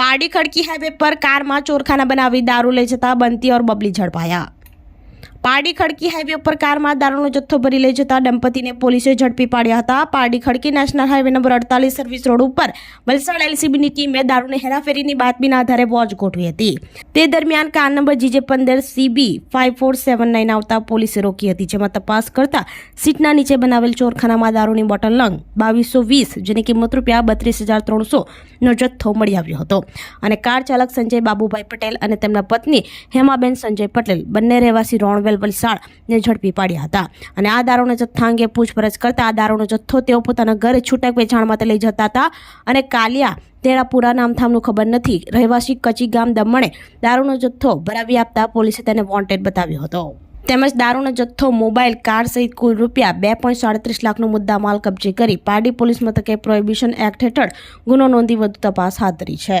પારડી ખડકી હાઈવે પર કારમાં ચોરખાના બનાવી દારૂ લઈ જતા બંતી ઓર બબલી ઝડપાયા પારડી ખડકી હાઈવે ઉપર કારમાં દારૂનો જથ્થો ભરી લઈ જતા દંપતીને પોલીસે ઝડપી પાડ્યા હતા Pardi Khadki national highway number અડતાલીસ સર્વિસ રોડ ઉપર વલસાડ એલસીબીની ટીમે દારૂની હેરાફેરીની બાતમીના આધારે વોચ ગોઠવી હતી। તે દરમિયાન કાર નંબર જીજે પંદર CB five four seven nine આવતા પોલીસે રોકી હતી, જેમાં તપાસ કરતા સીટના નીચે બનાવેલ ચોરખાનામાં દારૂની બોટલ લંગ બાવીસો વીસ જેની કિંમત રૂપિયા બત્રીસ હજાર ત્રણસોનો જથ્થો મળી આવ્યો હતો. અને કાર ચાલક સંજય બાબુભાઈ પટેલ અને તેમના પત્ની હેમાબેન સંજય પટેલ બંને રહેવાસી રોણવેલ વલસાડને ઝડપી પાડ્યા હતા. અને આ દારૂના જથ્થા અંગે પૂછપરછ કરતા આ દારૂનો જથ્થો તેઓ પોતાના ઘરે છૂટક વેચાણ માટે લઈ જતા હતા અને કાલિયા તેના પૂરા નામથામનું ખબર નથી. રહેવાસી કચી ગામ દમણે દારૂનો જથ્થો ભરાવી આપતા પોલીસે તેને વોન્ટેડ બતાવ્યો હતો. તેમજ દારૂનો જથ્થો, મોબાઈલ, કાર સહિત કુલ રૂપિયા બે પોઈન્ટ સાડત્રીસ લાખનો મુદ્દા માલ કબજે કરી પારડી પોલીસ મથકે પ્રોહિબિશન એક્ટ હેઠળ ગુનો નોંધી વધુ તપાસ હાથ ધરી છે.